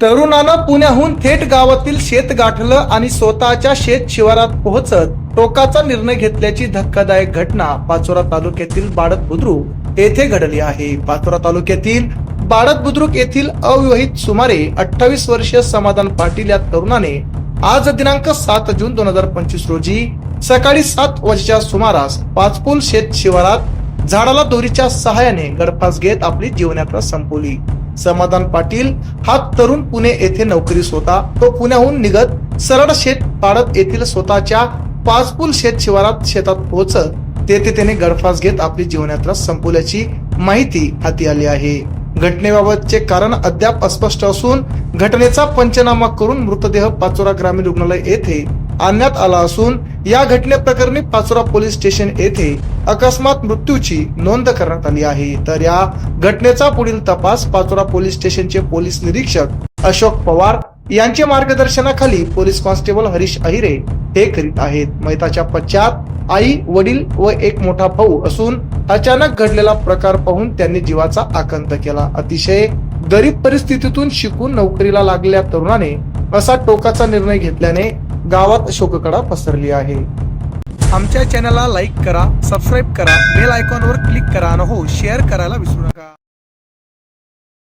तरुणानं पुण्याहून थेट गावातील शेत गाठलं आणि स्वतःच्या शेत शिवारात पोहोचत टोकाचा निर्णय घेतल्याची धक्कादायक घटना पाचोरा तालुक्यातील बाडत बुद्रुक येथे घडली आहे. पाचोरा तालुक्यातील बाळत बुद्रुक येथील अविवाहित सुमारे अठ्ठावीस वर्षीय समाधान पाटील या तरुणाने आज दिनांक सात जून दोन हजार पंचवीस रोजी सकाळी सात वाजेच्या सुमारास पाचपूल शेत शिवारात झाडाला दोरीच्या सहाय्याने गडफास घेत आपली जीवनयात्रा संपवली. समाधान पाटील हा तरुण पुणे येथे नोकरीस होता. तो पुण्याहून निघत सरळ शेत पाडत येथील स्वतःच्या पाचपूल शेत शिवारात शेतात पोहोचत तेथे त्याने गडफास घेत आपली जीवनयात्रा संपवल्याची माहिती हाती आली आहे. घटनेबाबतचे कारण अद्याप अस्पष्ट असून घटनेचा पंचनामा करून मृतदेह पाचोरा ग्रामीण रुग्णालय येथे आणण्यात आला असून या घटनेप्रकरणी पाचोरा पोलीस स्टेशन येथे अकस्मात मृत्यूची नोंद करण्यात आली आहे. तर या घटनेचा पुढील तपास पाचोरा पोलीस स्टेशनचे पोलीस निरीक्षक अशोक पवार यांच्या मार्गदर्शनाखाली पोलीस कॉन्स्टेबल हरीश अहिरे हे करीत आहेत. मैताच्या पश्चात आई वडील व एक मोठा भाऊ असून अचानक घडलेला प्रकार पाहून त्यांनी जीवाचा आकंत केला. अतिशय गरीब परिस्थितीतून शिकून नोकरीला लागलेल्या तरुणाने असा टोकाचा निर्णय घेतल्याने गावात शोककडा पसरली आहे. आमच्या चॅनलला लाईक करा सबस्क्राईब करा बेल आयकॉनवर क्लिक करा आणि हो शेअर करायला विसरू नका.